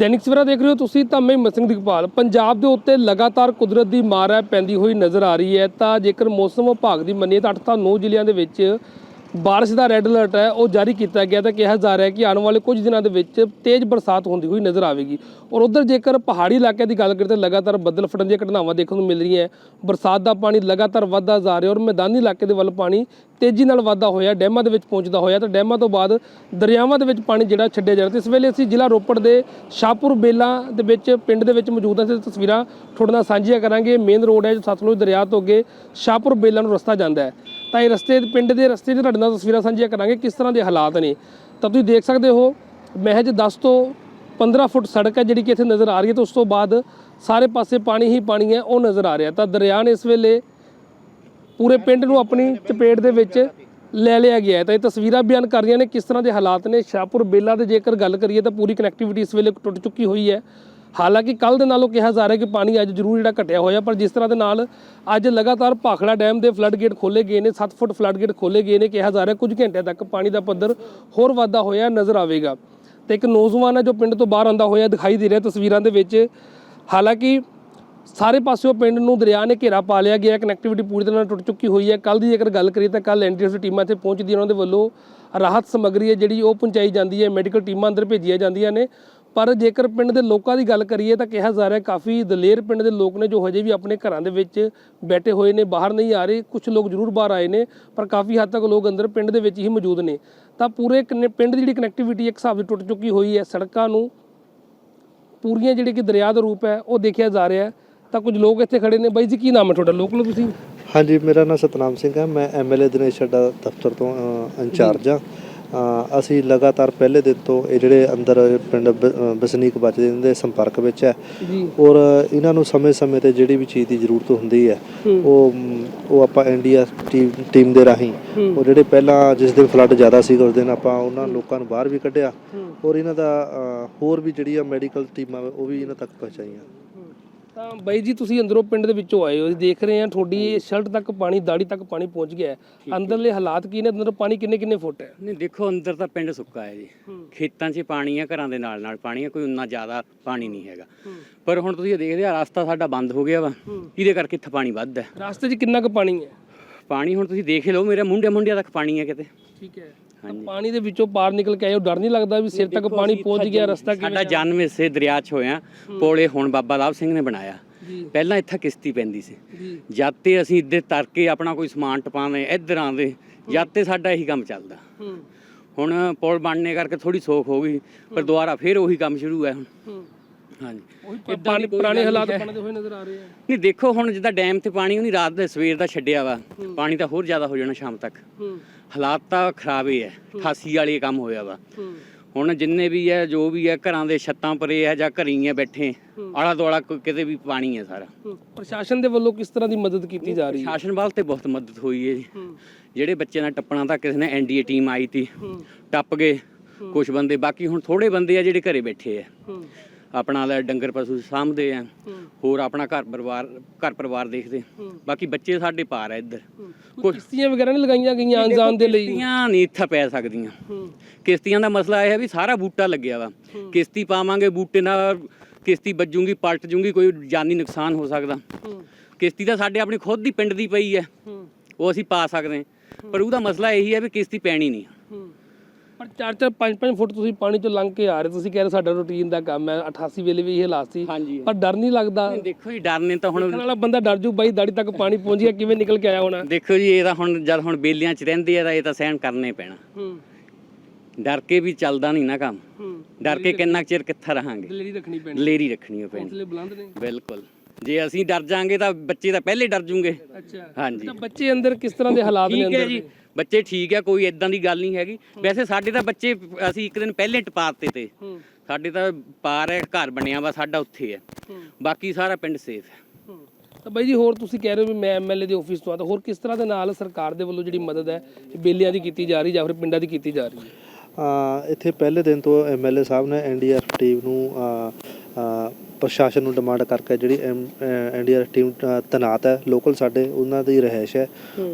ਦੈਨਿਕ ਸਵੇਰਾ ਦੇਖ ਰਹੇ ਹੋ ਤੁਸੀਂ ਤਾਂ ਮੈਂ ਹਿੰਮਤ ਸਿੰਘ ਦਿਗਪਾਲ ਪੰਜਾਬ ਦੇ ਉੱਤੇ ਲਗਾਤਾਰ ਕੁਦਰਤ ਦੀ ਮਾਰ ਹੈ, ਪੈਂਦੀ ਹੋਈ ਨਜ਼ਰ ਆ ਰਹੀ ਹੈ। ਤਾਂ ਜੇਕਰ ਮੌਸਮ ਵਿਭਾਗ ਦੀ ਮੰਨੀਏ ਤਾਂ 8 ਤੋਂ 9 ਜ਼ਿਲ੍ਹਿਆਂ ਦੇ ਵਿੱਚ ਬਾਰਿਸ਼ ਦਾ ਰੈੱਡ ਅਲਰਟ ਹੈ, ਉਹ ਜਾਰੀ ਕੀਤਾ ਗਿਆ ਤਾਂ ਕਿਹਾ ਜਾ ਰਿਹਾ ਹੈ ਕਿ ਆਉਣ ਵਾਲੇ ਕੁਝ ਦਿਨਾਂ ਦੇ ਵਿੱਚ ਤੇਜ਼ ਬਰਸਾਤ ਹੁੰਦੀ ਹੋਈ ਨਜ਼ਰ ਆਵੇਗੀ। ਔਰ ਉਧਰ ਜੇਕਰ ਪਹਾੜੀ ਇਲਾਕਿਆਂ ਦੀ ਗੱਲ ਕਰੀਏ ਤਾਂ ਲਗਾਤਾਰ ਬੱਦਲ ਫਟਣ ਦੀਆਂ ਘਟਨਾਵਾਂ ਦੇਖਣ ਨੂੰ ਮਿਲ ਰਹੀਆਂ ਬਰਸਾਤ ਦਾ ਪਾਣੀ ਲਗਾਤਾਰ ਵੱਧਦਾ ਜਾ ਰਿਹਾ ਔਰ ਮੈਦਾਨੀ ਇਲਾਕੇ ਦੇ ਵੱਲ ਪਾਣੀ ਤੇਜ਼ੀ ਨਾਲ ਵੱਧਦਾ ਹੋਇਆ, ਡੈਮਾਂ ਦੇ ਵਿੱਚ ਪਹੁੰਚਦਾ ਹੋਇਆ। ਤਾਂ ਡੈਮਾਂ ਤੋਂ ਬਾਅਦ ਦਰਿਆਵਾਂ ਦੇ ਵਿੱਚ ਪਾਣੀ ਜਿਹੜਾ ਛੱਡਿਆ ਜਾ ਰਿਹਾ। ਤੇ ਇਸ ਵੇਲੇ ਅਸੀਂ ਜ਼ਿਲ੍ਹਾ ਰੋਪੜ ਦੇ ਸ਼ਾਹਪੁਰ ਬੇਲਾ ਦੇ ਵਿੱਚ ਪਿੰਡ ਦੇ ਵਿੱਚ ਮੌਜੂਦ ਹਾਂ। ਤੇ ਤਸਵੀਰਾਂ ਤੁਹਾਡੇ ਨਾਲ ਸਾਂਝੀਆਂ ਕਰਾਂਗੇ। ਮੇਨ ਰੋਡ ਹੈ ਜੋ ਸਤਲੁਜ ਦਰਿਆ ਤੋਂ ਅੱਗੇ ਸ਼ਾਹਪੁਰ ਬੇਲਾ ਨੂੰ ਰਸਤਾ ਜਾਂਦਾ ਹੈ। ਤਾਂ ਇਹ ਰਸਤੇ ਪਿੰਡ ਦੇ ਰਸਤੇ 'ਤੇ ਤੁਹਾਡੇ ਨਾਲ ਤਸਵੀਰਾਂ ਸਾਂਝੀਆਂ ਕਰਾਂਗੇ ਕਿਸ ਤਰ੍ਹਾਂ ਦੇ ਹਾਲਾਤ ਨੇ। ਤਾਂ ਤੁਸੀਂ ਦੇਖ ਸਕਦੇ ਹੋ, ਮਹਿਜ 10 ਤੋਂ 15 ਫੁੱਟ ਸੜਕ ਹੈ ਜਿਹੜੀ ਕਿ ਇੱਥੇ ਨਜ਼ਰ ਆ ਰਹੀ ਹੈ ਤੇ ਉਸ ਤੋਂ ਬਾਅਦ ਸਾਰੇ ਪਾਸੇ ਪਾਣੀ ਹੀ ਪਾਣੀ ਹੈ, ਉਹ ਨਜ਼ਰ ਆ ਰਿਹਾ। ਤਾਂ ਦਰਿਆ ਨੇ ਇਸ ਵੇਲੇ ਪੂਰੇ ਪਿੰਡ ਨੂੰ ਆਪਣੀ ਚਪੇਟ ਦੇ ਵਿੱਚ ਲੈ ਲਿਆ ਗਿਆ ਤਾਂ ਇਹ ਤਸਵੀਰਾਂ ਬਿਆਨ ਕਰ ਰਹੀਆਂ ਨੇ ਕਿਸ ਤਰ੍ਹਾਂ ਦੇ ਹਾਲਾਤ ਨੇ। ਸ਼ਾਹਪੁਰ ਬੇਲਾ ਦੇ ਜੇਕਰ ਗੱਲ ਕਰੀਏ ਤਾਂ ਪੂਰੀ ਕਨੈਕਟੀਵਿਟੀ ਇਸ ਵੇਲੇ ਟੁੱਟ ਚੁੱਕੀ ਹੋਈ ਹੈ। ਹਾਲਾਂਕਿ ਕੱਲ ਦੇ ਨਾਲੋਂ ਕਿਹਾ ਜਾ ਰਿਹਾ ਕਿ ਪਾਣੀ ਅੱਜ ਜ਼ਰੂਰ ਜਿਹੜਾ ਘਟਿਆ ਹੋਇਆ, ਪਰ ਜਿਸ ਤਰ੍ਹਾਂ ਦੇ ਨਾਲ ਅੱਜ ਲਗਾਤਾਰ ਭਾਖੜਾ ਡੈਮ ਦੇ ਫਲੱਡ ਗੇਟ ਖੋਲੇ ਗਏ ਨੇ 7 ਫੁੱਟ ਫਲੱਡ ਗੇਟ ਖੋਲੇ ਗਏ ਨੇ, ਕਿਹਾ ਜਾ ਰਿਹਾ ਕੁਝ ਘੰਟਿਆਂ ਤੱਕ ਪਾਣੀ ਦਾ ਪੱਧਰ ਹੋਰ ਵਾਧਾ ਹੋਇਆ ਨਜ਼ਰ ਆਵੇਗਾ। ਤੇ ਇੱਕ ਨੌਜਵਾਨ ਹੈ ਜੋ ਪਿੰਡ ਤੋਂ ਬਾਹਰ ਆਂਦਾ ਹੋਇਆ ਦਿਖਾਈ ਦੇ ਰਿਹਾ ਤਸਵੀਰਾਂ ਦੇ ਵਿੱਚ। ਹਾਲਾਂਕਿ ਸਾਰੇ ਪਾਸਿਓਂ ਪਿੰਡ ਨੂੰ ਦਰਿਆ ਨੇ ਘੇਰਾ ਪਾ ਲਿਆ ਗਿਆ ਕਨੈਕਟੀਵਿਟੀ ਪੂਰੀ ਤਰ੍ਹਾਂ ਨਾਲ ਟੁੱਟ ਚੁੱਕੀ ਹੋਈ ਹੈ। ਕੱਲ ਦੀ ਜੇਕਰ ਗੱਲ ਕਰੀਏ ਤਾਂ ਕੱਲ ਐਨਡੀਐਫਸੀ ਟੀਮਾਂ ਇੱਥੇ ਪਹੁੰਚਦੀਆਂ ਉਹਨਾਂ ਦੇ ਵੱਲੋਂ ਰਾਹਤ ਸਮੱਗਰੀ ਹੈ ਜਿਹੜੀ ਉਹ ਪਹੁੰਚਾਈ ਜਾਂਦੀ ਹੈ, ਮੈਡੀਕਲ ਟੀਮਾਂ ਅੰਦਰ ਭੇਜੀਆਂ ਜਾਂਦੀਆਂ ਨੇ। ਪਰ ਜੇਕਰ ਪਿੰਡ ਦੇ ਲੋਕਾਂ ਦੀ ਗੱਲ ਕਰੀਏ ਤਾਂ ਕਿਹਾ ਜਾ ਰਿਹਾ ਕਾਫੀ ਦਲੇਰ ਪਿੰਡ ਦੇ ਲੋਕ ਨੇ ਜੋ ਹਜੇ ਵੀ ਆਪਣੇ ਘਰਾਂ ਦੇ ਵਿੱਚ ਬੈਠੇ ਹੋਏ ਨੇ, ਬਾਹਰ ਨਹੀਂ ਆ ਰਹੇ। ਕੁਝ ਲੋਕ ਜ਼ਰੂਰ ਬਾਹਰ ਆਏ ਨੇ, ਪਰ ਕਾਫੀ ਹੱਦ ਤੱਕ ਲੋਕ ਅੰਦਰ ਪਿੰਡ ਦੇ ਵਿੱਚ ਹੀ ਮੌਜੂਦ ਨੇ। ਤਾਂ ਪੂਰੇ ਪਿੰਡ ਦੀ ਜਿਹੜੀ ਕਨੈਕਟੀਵਿਟੀ ਇੱਕ ਹਿਸਾਬ ਦੀ ਟੁੱਟ ਚੁੱਕੀ ਹੋਈ ਹੈ, ਸੜਕਾਂ ਨੂੰ ਪੂਰੀਆਂ ਜਿਹੜੇ ਕਿ ਦਰਿਆ ਦਾ ਰੂਪ ਹੈ, ਉਹ ਦੇਖਿਆ ਜਾ ਰਿਹਾ ਹੈ। ਤਾਂ ਕੁਝ ਲੋਕ ਇੱਥੇ ਖੜੇ ਨੇ। ਬਾਈ ਜੀ, ਕੀ ਨਾਮ ਹੈ ਤੁਹਾਡਾ? ਲੋਕਲ ਤੁਸੀਂ? ਹਾਂਜੀ, ਮੇਰਾ ਨਾਮ ਸਤਨਾਮ ਸਿੰਘ ਹੈ। ਮੈਂ ਐਮਐਲਏ ਦਿਨੇਸ਼ ਛੱਡਾ ਦਫ਼ਤਰ ਤੋਂ ਇੰਚਾਰਜ ਹਾਂ। ਅਸੀਂ ਲਗਾਤਾਰ ਪਹਿਲੇ ਦਿਨ ਤੋਂ ਇਹ ਜਿਹੜੇ ਅੰਦਰ ਪਿੰਡ ਬ- ਅ, ਵਸਨੀਕ ਬਚਦੇ ਇਹਨਾਂ ਦੇ ਸੰਪਰਕ ਵਿੱਚ ਹੈ। ਔਰ ਇਹਨਾਂ ਨੂੰ ਸਮੇਂ-ਸਮੇਂ ਤੇ ਜਿਹੜੀ ਵੀ ਚੀਜ਼ ਦੀ ਜ਼ਰੂਰਤ ਹੁੰਦੀ ਹੈ ਉਹ ਉਹ ਆਪਾਂ ਇੰਡੀਆ ਟੀਮ ਦੇ ਰਾਹੀਂ ਉਹ ਜਿਹੜੇ ਪਹਿਲਾਂ ਜਿਸ ਦਿਨ ਫਲੱਡ ਜ਼ਿਆਦਾ ਸੀ ਉਸ ਦਿਨ ਆਪਾਂ ਉਹਨਾਂ ਲੋਕਾਂ ਨੂੰ ਬਾਹਰ ਵੀ ਕੱਢਿਆ। ਔਰ ਇਹਨਾਂ ਦਾ ਹੋਰ ਵੀ ਜਿਹੜੀ ਆ ਮੈਡੀਕਲ ਟੀਮਾਂ ਉਹ ਵੀ ਇਹਨਾਂ ਤੱਕ ਪਹੁੰਚਾਈਆਂ। ਤਾਂ ਬਾਈ ਜੀ ਤੁਸੀਂ ਅੰਦਰੋਂ ਪਿੰਡ ਦੇ ਵਿੱਚੋਂ ਆਏ ਹੋ। ਅਸੀਂ ਦੇਖ ਰਹੇ ਹਾਂ ਤੁਹਾਡੀ ਸ਼ਰਟ ਤੱਕ ਪਾਣੀ ਦਾੜੀ ਤੱਕ ਪਾਣੀ ਪਹੁੰਚ ਗਿਆ ਹੈ। ਅੰਦਰਲੇ ਹਾਲਾਤ ਕੀ ਨੇ? ਅੰਦਰ ਪਾਣੀ ਕਿੰਨੇ ਕਿੰਨੇ ਫੁੱਟ ਹੈ? ਨਹੀਂ ਦੇਖੋ ਅੰਦਰ ਤਾਂ ਪਿੰਡ ਸੁੱਕਾ ਹੈ ਜੀ। ਖੇਤਾਂ 'ਚ ਪਾਣੀ ਆ ਘਰਾਂ ਦੇ ਨਾਲ ਨਾਲ ਪਾਣੀ ਆ ਕੋਈ ਉਨਾ ਜ਼ਿਆਦਾ ਪਾਣੀ ਨਹੀਂ ਹੈਗਾ। ਪਰ ਹੁਣ ਤੁਸੀਂ ਇਹ ਦੇਖਦੇ ਆ ਰਸਤਾ ਸਾਡਾ ਬੰਦ ਹੋ ਗਿਆ ਵਾ। ਇਹਦੇ ਕਰਕੇ ਇੱਥੇ ਪਾਣੀ ਵੱਧ ਹੈ। ਰਸਤੇ 'ਚ ਕਿੰਨਾ ਕੁ ਪਾਣੀ ਹੈ? ਪਾਣੀ ਹੁਣ ਤੁਸੀਂ ਦੇਖ ਹੀ ਲਓ ਮੇਰੇ ਮੁੰਡੇ ਮੁੰਡਿਆਂ ਤੱਕ ਪਾਣੀ ਹੈ ਕਿਤੇ। ਠੀਕ ਹੈ। ਤਾਂ ਪਾਣੀ ਦੇ ਵਿੱਚੋਂ ਪਾਰ ਨਿਕਲ ਕੇ ਆਏ ਡਰ ਨਹੀਂ ਲੱਗਦਾ ਵੀ ਸਿਰ ਤੱਕ ਪਾਣੀ ਪਹੁੰਚ ਗਿਆ ਰਸਤਾ ਕਿਵੇਂ ਸਾਡਾ ਜਨਮ ਇਸੇ ਦਰਿਆ 'ਚ ਹੋਇਆ ਪੋਲੇ ਹੁਣ ਬਾਬਾ ਲਾਭ ਸਿੰਘ ਨੇ ਬਣਾਇਆ। ਪਹਿਲਾਂ ਇੱਥੇ ਕਿਸ਼ਤੀ ਪੈਂਦੀ ਸੀ। ਜਦ ਤੇ ਅਸੀਂ ਇੱਧਰ ਤਰ ਕੇ ਆਪਣਾ ਕੋਈ ਸਮਾਨ ਟਪਾਵੇਂ ਇੱਧਰ ਆਉਂਦੇ ਜਦ ਤੇ ਸਾਡਾ ਇਹੀ ਕੰਮ ਚੱਲਦਾ। ਹੁਣ ਪੁਲ ਬਣਨੇ ਕਰਕੇ ਥੋੜੀ ਸੋਖ ਹੋ ਗਈ ਪਰ ਦੁਬਾਰਾ ਫਿਰ ਉਹੀ ਕੰਮ ਸ਼ੁਰੂ ਹੈ ਹੁਣ। ਹਾਂਜੀ। ਉਹੀ ਪਾਣੀ ਪੁਰਾਣੇ ਹਾਲਾਤ ਬਣਦੇ ਹੋਏ ਨਜ਼ਰ ਆ ਰਹੇ ਆ। ਨਹੀਂ ਦੇਖੋ ਹੁਣ ਜਿੱਦਾਂ ਡੈਮ ਤੇ ਪਾਣੀ ਉਹਨੀ ਰਾਤ ਦੇ ਸਵੇਰ ਦਾ ਛੱਡਿਆ ਵਾ ਪਾਣੀ ਤਾਂ ਹੋਰ ਜ਼ਿਆਦਾ ਹੋ ਜਾਣਾ ਸ਼ਾਮ ਤੱਕ। ਹੂੰ। ਹਾਲਾਤ ਤਾਂ ਖਰਾਬ ਹੀ ਹੈ। 88 ਵਾਲੀ ਕੰਮ ਹੋਇਆ ਵਾ। ਹੁਣ ਜਿੰਨੇ ਵੀ ਹੈ ਜੋ ਵੀ ਹੈ ਘਰਾਂ ਦੇ ਛੱਤਾਂ ਪਰੇ ਹੈ ਜਾਂ ਘਰੀ ਹੈ ਬੈਠੇ ਆਲਾ ਦੁਆਲਾ ਕਿਤੇ ਵੀ ਪਾਣੀ ਹੈ ਸਾਰਾ। ਪ੍ਰਸ਼ਾਸਨ ਦੇ ਵੱਲੋਂ ਕਿਸ ਤਰ੍ਹਾਂ ਦੀ ਮਦਦ ਕੀਤੀ ਜਾ ਰਹੀ ਹੈ? ਸ਼ਾਸਨ ਵੱਲ ਤੇ ਬਹੁਤ ਮਦਦ ਹੋਈ ਹੈ ਜੀ। ਜਿਹੜੇ ਬੱਚੇ ਨਾਲ ਟੱਪਣਾ ਤਾਂ ਕਿਸੇ ਨੇ ਐਨਡੀਏ ਟੀਮ ਆਈ ਤੀ। ਟੱਪ ਗਏ ਕੁਝ ਬੰਦੇ ਬਾਕੀ ਹੁਣ ਥੋੜੇ ਬੰਦੇ ਆ ਜਿਹੜੇ ਘਰੇ ਬੈਠੇ ਆ। ਆਪਣਾ ਲੈ ਡੰਗਰ ਪਸ਼ੂ ਸਾਂਭਦੇ ਆ ਹੋਰ ਆਪਣਾ ਘਰ ਪਰਿਵਾਰ ਘਰ ਪਰਿਵਾਰ ਦੇਖਦੇ ਬਾਕੀ ਬੱਚੇ ਸਾਡੇ ਪਾਰ ਆ ਇੱਧਰ। ਕੋਈ ਕਿਸ਼ਤੀਆਂ ਵਗੈਰਾ ਨਹੀਂ ਲਗਾਈਆਂ ਗਈਆਂ ਆਉਣ ਦੇ ਲਈ? ਕਿਸ਼ਤੀਆਂ ਨਹੀਂ ਇੱਥੇ ਪੈ ਸਕਦੀਆਂ। ਕਿਸ਼ਤੀਆਂ ਦਾ ਮਸਲਾ ਇਹ ਹੈ ਵੀ ਸਾਰਾ ਬੂਟਾ ਲੱਗਿਆ ਵਾ। ਕਿਸ਼ਤੀ ਪਾਵਾਂਗੇ ਬੂਟੇ ਨਾਲ ਕਿਸ਼ਤੀ ਵੱਜੂਗੀ ਪਲਟ ਜੂਗੀ ਕੋਈ ਜਾਨੀ ਨੁਕਸਾਨ ਹੋ ਸਕਦਾ। ਕਿਸ਼ਤੀ ਤਾਂ ਸਾਡੇ ਆਪਣੀ ਖੁਦ ਦੀ ਪਿੰਡ ਦੀ ਪਈ ਹੈ। ਉਹ ਅਸੀਂ ਪਾ ਸਕਦੇ ਹਾਂ। ਪਰ ਉਹਦਾ ਮਸਲਾ ਇਹੀ ਹੈ ਵੀ ਕਿਸ਼ਤੀ ਪੈਣੀ ਨਹੀਂ ਪਰ 4-4 5-5 ਫੁੱਟ ਤੁਸੀਂ ਪਾਣੀ ਚੋਂ ਲੰਘ ਕੇ ਆ ਰਹੇ ਤੁਸੀਂ ਕਹਿ ਰਹੇ ਸਾਡਾ ਰੂਟੀਨ ਦਾ ਕੰਮ ਹੈ। 88 ਵੇਲੇ ਵੀ ਇਹ ਹਾਲਾਤ ਸੀ। ਹਾਂਜੀ। ਪਰ ਡਰ ਨਹੀਂ ਲੱਗਦਾ। ਦੇਖੋ ਜੀ ਡਰ ਨੇ ਤਾਂ ਹੁਣ ਦੇਖਣ ਵਾਲਾ ਬੰਦਾ ਡਰ ਜੂ ਬਾਈ ਦਾੜੀ ਤੱਕ ਪਾਣੀ ਪਹੁੰਚ ਗਿਆ ਕਿਵੇਂ ਨਿਕਲ ਕੇ ਆਇਆ ਹੋਣਾ? ਦੇਖੋ ਜੀ ਇਹ ਤਾਂ ਹੁਣ ਜਦ ਹੁਣ ਬੇਲੀਆਂ 'ਚ ਰਹਿੰਦੇ ਆ ਤਾਂ ਇਹ ਤਾਂ ਸਹਿਣ ਕਰਨੇ ਪੈਣਾ। ਹੂੰ। ਡਰ ਕੇ ਵੀ ਚੱਲਦਾ ਨਹੀਂ ਨਾ ਕੰਮ। ਹੂੰ। ਡਰ ਕੇ ਕਿੰਨਾ ਕੁ ਚਿਰ ਕਿੱਥੇ ਰਹਾਂਗੇ? ਦਲੇਰੀ ਰੱਖਣੀ ਪੈਣੀ। ਲੇਰੀ ਰੱਖਣੀ ਓ ਪੈਣੀ। ਹੌਸਲੇ ਬੁਲੰਦ ਨੇ। ਬਿਲਕੁਲ। ਜੇ ਅਸੀਂ ਡਰ ਜਾਾਂਗੇ ਤਾਂ ਬੱਚੇ ਤਾਂ ਪਹਿਲੇ ਡਰ ਜੂਗੇ। ਅੱਛਾ। ਹਾਂਜੀ। ਤਾਂ ਬੱਚੇ ਅੰਦਰ ਕਿਸ ਤਰ੍ਹਾਂ ਦੇ ਹਾਲਾਤ ਨੇ ਠੀਕ ਹੈ ਅੰਦਰ? ਜੀ। ਬੱਚੇ ਠੀਕ ਹੈ ਕੋਈ ਇਦਾਂ ਦੀ ਗੱਲ ਨਹੀਂ ਹੈਗੀ। ਵੈਸੇ ਸਾਡੇ ਤਾਂ ਬੱਚੇ ਅਸੀਂ ਇੱਕ ਦਿਨ ਪਹਿਲੇ ਟਪਾ ਦਿੱਤੇ ਤੇ। ਸਾਡੇ ਤਾਂ ਪਾਰ ਹੈ ਘਰ ਬਣਿਆ ਵਾ ਸਾਡਾ ਉੱਥੇ ਹੈ। ਬਾਕੀ ਸਾਰਾ ਪਿੰਡ ਸੇਫ ਹੈ। ਤਾਂ ਬਾਈ ਜੀ ਹੋਰ ਤੁਸੀਂ ਕਹਿ ਰਹੇ ਹੋ ਵੀ ਮੈਂ ਐਮਐਲਏ ਦੇ ਆਫਿਸ ਤੋਂ ਆ ਤਾਂ ਹੋਰ ਕਿਸ ਤਰ੍ਹਾਂ ਦੇ ਨਾਲ ਸਰਕਾਰ ਦੇ ਵੱਲੋਂ ਜਿਹੜੀ ਮਦਦ ਹੈ ਬੇਲੀਆਂ ਦੀ ਕੀਤੀ ਜਾ ਰਹੀ ਜਾਂ ਫਿਰ ਪਿੰਡਾਂ ਦੀ ਕੀਤੀ ਜਾ ਰਹੀ ਹੈ? ਇੱਥੇ ਪਹਿਲੇ ਦਿਨ ਤੋਂ ਐਮਐਲਏ ਸਾਹਿਬ ਨੇ ਐਨਡੀਆਰਐਫ ਟੀਮ ਨੂੰ ਪ੍ਰਸ਼ਾਸਨ ਨੂੰ ਡਿਮਾਂਡ ਕਰਕੇ ਜਿਹੜੀ ਐਨਡੀਆਰਐਫ ਟੀਮ ਤਨਾਤ ਹੈ ਲੋਕਲ ਸਾਡੇ ਉਹਨਾਂ ਦੀ ਰਹਿائش ਹੈ।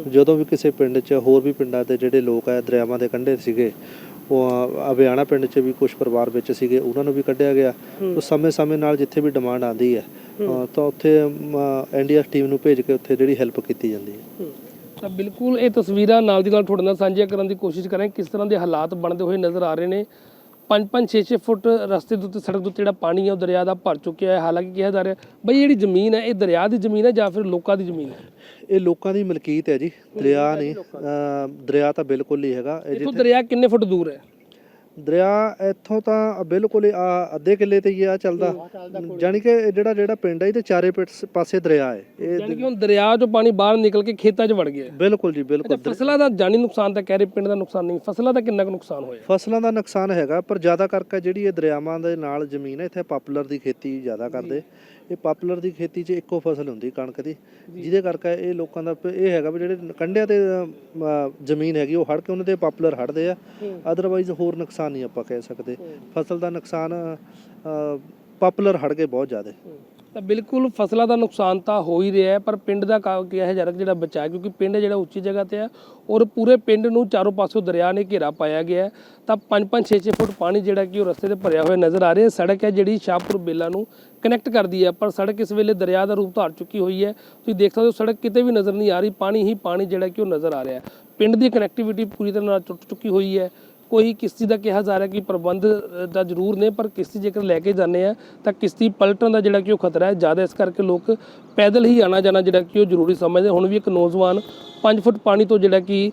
ਜਦੋਂ ਵੀ ਕਿਸੇ ਪਿੰਡ 'ਚ ਹੋਰ ਵੀ ਪਿੰਡਾਂ ਦੇ ਜਿਹੜੇ ਲੋਕ ਹੈ ਦਰਿਆਵਾਂ ਦੇ ਕੰਢੇ ਸੀਗੇ ਉਹ ਅਬਿਆਣਾ ਪਿੰਡ 'ਚ ਵੀ ਕੁਝ ਪਰਿਵਾਰ ਵਿੱਚ ਸੀਗੇ ਉਹਨਾਂ ਨੂੰ ਵੀ ਕੱਢਿਆ ਗਿਆ। ਉਹ ਸਮੇਂ-ਸਮੇਂ ਨਾਲ ਜਿੱਥੇ ਵੀ ਡਿਮਾਂਡ ਆਉਂਦੀ ਹੈ ਤਾਂ ਉੱਥੇ ਐਨਡੀਆਰਐਫ ਟੀਮ ਨੂੰ ਭੇਜ ਕੇ ਉੱਥੇ ਜਿਹੜੀ ਹੈਲਪ ਕੀਤੀ ਜਾਂਦੀ ਹੈ। ਤਾਂ ਬਿਲਕੁਲ ਇਹ ਤਸਵੀਰਾਂ ਨਾਲ ਦੀ ਨਾਲ ਤੁਹਾਡੇ ਨਾਲ ਸਾਂਝੀਆਂ ਕਰਨ ਦੀ ਕੋਸ਼ਿਸ਼ ਕਰਾਂਗੇ ਕਿਸ ਤਰ੍ਹਾਂ ਦੇ ਹਾਲਾਤ ਬਣਦੇ ਹੋਏ ਨਜ਼ਰ ਆ ਰਹੇ ਨੇ। 5-5 6-6 ਫੁੱਟ ਰਸਤੇ ਦੇ ਉੱਤੇ ਸੜਕ ਦੇ ਉੱਤੇ ਜਿਹੜਾ ਪਾਣੀ ਹੈ ਉਹ ਦਰਿਆ ਦਾ ਭਰ ਚੁੱਕਿਆ ਹੈ। ਹਾਲਾਂਕਿ ਕਿਹਾ ਜਾ ਰਿਹਾ ਬਈ ਜਿਹੜੀ ਜ਼ਮੀਨ ਹੈ ਇਹ ਦਰਿਆ ਦੀ ਜ਼ਮੀਨ ਹੈ ਜਾਂ ਫਿਰ ਲੋਕਾਂ ਦੀ ਜ਼ਮੀਨ ਹੈ? ਇਹ ਲੋਕਾਂ ਦੀ ਮਲਕੀਤ ਹੈ ਜੀ। ਦਰਿਆ ਨਹੀਂ ਦਰਿਆ ਤਾਂ ਬਿਲਕੁਲ ਹੀ ਹੈਗਾ। ਇਹ ਇੱਥੋਂ ਦਰਿਆ ਕਿੰਨੇ ਫੁੱਟ ਦੂਰ ਹੈ? ਦਰਿਆ ਇੱਥੋਂ ਤਾਂ ਬਿਲਕੁਲ ਆ ਅੱਧੇ ਕਿੱਲੇ ਤੇ ਹੀ ਆ ਚੱਲਦਾ। ਜਾਨੀ ਕਿ ਜਿਹੜਾ ਜਿਹੜਾ ਪਿੰਡ ਹੈ ਇਹਦੇ ਚਾਰੇ ਪਾਸੇ ਦਰਿਆ ਹੈ। ਇਹ ਯਾਨੀ ਕਿ ਹੁਣ ਦਰਿਆ ਚੋਂ ਪਾਣੀ ਬਾਹਰ ਨਿਕਲ ਕੇ ਖੇਤਾਂ 'ਚ ਵੜ ਗਿਆ। ਬਿਲਕੁਲ ਜੀ ਬਿਲਕੁਲ। ਫਸਲਾਂ ਦਾ ਜਾਨੀ ਨੁਕਸਾਨ ਤਾਂ ਕਹਿ ਰਹੇ ਪਿੰਡ ਦਾ ਨੁਕਸਾਨ ਨਹੀਂ ਫਸਲਾਂ ਦਾ ਕਿੰਨਾ ਕੁ ਨੁਕਸਾਨ ਹੋਇਆ? ਫਸਲਾਂ ਦਾ ਨੁਕਸਾਨ ਹੈਗਾ ਪਰ ਜ਼ਿਆਦਾ ਕਰਕੇ ਜਿਹੜੀ ਇਹ ਦਰਿਆਵਾਂ ਦੇ ਨਾਲ ਜ਼ਮੀਨ ਹੈ ਇੱਥੇ ਪਾਪੂਲਰ ਦੀ ਖੇਤੀ ਜ਼ਿਆਦਾ ਕਰਦੇ। ਇਹ ਪਾਪੂਲਰ ਦੀ ਖੇਤੀ 'ਚ ਇੱਕੋ ਫਸਲ ਹੁੰਦੀ ਕਣਕ ਦੀ ਜਿਹਦੇ ਕਰਕੇ ਇਹ ਲੋਕਾਂ ਦਾ ਇਹ ਹੈਗਾ ਵੀ ਜਿਹੜੇ ਕੰਢਿਆਂ ਤੇ ਜ਼ਮੀਨ ਹੈਗੀ ਉਹ ਹੜ ਕੇ ਉਹਨਾਂ ਦੇ ਪਾਪੂਲਰ ਹੜਦੇ ਆ ਅਦਰਵਾਈਜ਼ ਹੋਰ ਨੁਕਸਾਨ ਨਹੀਂ ਆਪਾਂ ਕਹਿ ਸਕਦੇ। ਫਸਲ ਦਾ ਨੁਕਸਾਨ ਪਾਪੂਲਰ ਹੜ ਗਏ ਬਹੁਤ ਜ਼ਿਆਦਾ। ਤਾਂ ਬਿਲਕੁਲ ਫਸਲਾਂ ਦਾ ਨੁਕਸਾਨ ਤਾਂ ਹੋ ਹੀ ਰਿਹਾ ਪਰ ਪਿੰਡ ਦਾ ਕਾ- ਕਿਹਾ ਜਾ ਰਿਹਾ ਜਿਹੜਾ ਬਚਾ ਕਿਉਂਕਿ ਪਿੰਡ ਜਿਹੜਾ ਉੱਚੀ ਜਗ੍ਹਾ ਤੇ ਹੈ ਔਰ ਪੂਰੇ ਪਿੰਡ ਨੂੰ ਚਾਰੋਂ ਪਾਸੋਂ ਦਰਿਆ ਨੇ ਘੇਰਾ ਪਾਇਆ ਗਿਆ ਤਾਂ 5-5 6-6 ਫੁੱਟ ਪਾਣੀ ਜਿਹੜਾ ਕਿ ਉਹ ਰਸਤੇ ਤੇ ਭਰਿਆ ਹੋਇਆ ਨਜ਼ਰ ਆ ਰਿਹਾ ਸੜਕ ਹੈ ਜਿਹੜੀ ਸ਼ਾਹਪੁਰ ਬੇਲਾ ਨੂੰ ਕਨੈਕਟ ਕਰਦੀ ਹੈ, ਪਰ ਸੜਕ ਇਸ ਵੇਲੇ ਦਰਿਆ ਦਾ ਰੂਪ ਧਾਰ ਚੁੱਕੀ ਹੋਈ ਹੈ। ਤੁਸੀਂ ਦੇਖ ਸਕਦੇ ਹੋ ਸੜਕ ਕਿਤੇ ਵੀ ਨਜ਼ਰ ਨਹੀਂ ਆ ਰਹੀ, ਪਾਣੀ ਹੀ ਪਾਣੀ ਜਿਹੜਾ ਕਿ ਉਹ ਨਜ਼ਰ ਆ ਰਿਹਾ ਪਿੰਡ ਦੀ ਕਨੈਕਟੀਵਿਟੀ ਪੂਰੀ ਤਰ੍ਹਾਂ ਨਾਲ ਟੁੱਟ ਚੁੱਕੀ ਹੋਈ ਹੈ। ਕੋਈ ਕਿਸ਼ਤੀ ਦਾ ਕਿਹਾ ਜਾ ਰਿਹਾ ਕਿ ਪ੍ਰਬੰਧ ਦਾ ਜ਼ਰੂਰ ਨੇ, ਪਰ ਕਿਸ਼ਤੀ ਜੇਕਰ ਲੈ ਕੇ ਜਾਂਦੇ ਆ, ਤਾਂ ਕਿਸ਼ਤੀ ਪਲਟਣ ਦਾ ਜਿਹੜਾ ਕਿ ਉਹ ਖਤਰਾ ਹੈ। ਜ਼ਿਆਦਾ ਇਸ ਕਰਕੇ ਲੋਕ ਪੈਦਲ ਹੀ ਆਣਾ ਜਾਣਾ ਜਿਹੜਾ ਕਿ ਉਹ ਜ਼ਰੂਰੀ ਸਮਝਦੇ ਹੁਣ ਵੀ ਇੱਕ ਨੌਜਵਾਨ 5 ਫੁੱਟ ਪਾਣੀ ਤੋਂ ਜਿਹੜਾ ਕਿ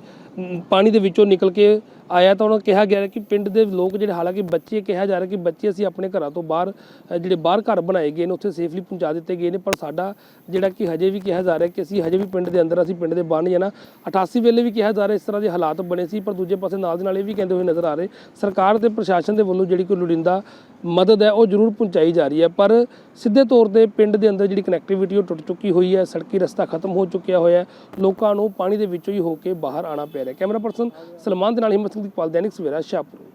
ਪਾਣੀ ਦੇ ਵਿੱਚੋਂ ਨਿਕਲ ਕੇ ਆਇਆ ਤਾਂ ਉਹਨਾਂ ਕਿਹਾ ਗਿਆ ਕਿ ਪਿੰਡ ਦੇ ਲੋਕ ਜਿਹੜੇ ਹਾਲਾਂਕਿ ਬੱਚੇ ਕਿਹਾ ਜਾ ਰਿਹਾ ਕਿ ਬੱਚੇ ਅਸੀਂ ਆਪਣੇ ਘਰਾਂ ਤੋਂ ਬਾਹਰ ਜਿਹੜੇ ਬਾਹਰ ਘਰ ਬਣਾਏ ਗਏ ਨੇ, ਉੱਥੇ ਸੇਫਲੀ ਪਹੁੰਚਾ ਦਿੱਤੇ ਗਏ ਨੇ, ਪਰ ਸਾਡਾ ਜਿਹੜਾ ਕਿ ਹਜੇ ਵੀ ਕਿਹਾ ਜਾ ਰਿਹਾ ਕਿ ਅਸੀਂ ਹਜੇ ਵੀ ਪਿੰਡ ਦੇ ਅੰਦਰ ਅਸੀਂ ਪਿੰਡ ਦੇ ਬਾਹਰ ਨਹੀਂ ਜਾਣਾ। 88 ਵੇਲੇ ਵੀ ਕਿਹਾ ਜਾ ਰਿਹਾ ਇਸ ਤਰ੍ਹਾਂ ਦੇ ਹਾਲਾਤ ਬਣੇ ਸੀ, ਪਰ ਦੂਜੇ ਪਾਸੇ ਨਾਲ ਦੇ ਨਾਲ ਇਹ ਵੀ ਕਹਿੰਦੇ ਹੋਏ ਨਜ਼ਰ ਆ ਰਹੇ, ਸਰਕਾਰ ਤੇ ਪ੍ਰਸ਼ਾਸਨ ਦੇ ਵੱਲੋਂ ਜਿਹੜੀ ਕੋਈ ਲੋੜੀਂਦਾ ਮਦਦ ਹੈ, ਉਹ ਜ਼ਰੂਰ ਪਹੁੰਚਾਈ ਜਾ ਰਹੀ ਹੈ। ਪਰ ਸਿੱਧੇ ਤੌਰ ਤੇ ਪਿੰਡ ਦੇ ਅੰਦਰ ਜਿਹੜੀ ਕਨੈਕਟੀਵਿਟੀ ਉਹ ਟੁੱਟ ਚੁੱਕੀ ਹੋਈ ਹੈ, ਸੜਕੀ ਰਸਤਾ ਖਤਮ ਹੋ ਚੁੱਕਿਆ ਹੋਇਆ ਲੋਕਾਂ ਨੂੰ ਪਾਣੀ ਦੇ ਵਿੱਚੋਂ ਹੀ ਹੋ ਕੇ ਬਾਹਰ ਆਣਾ ਪੈ ਰਿਹਾ ਕੈਮਰਾ ਪਰਸਨ ਸਲਮਾਨ ਦੇ ਨਾਲ ਹਿੰਮਤ ਸਿੰਘ ਦੀ ਪਾਲ ਦੈਨਿਕ ਸਵੇਰਾ ਸ਼ਾਹਪੁਰ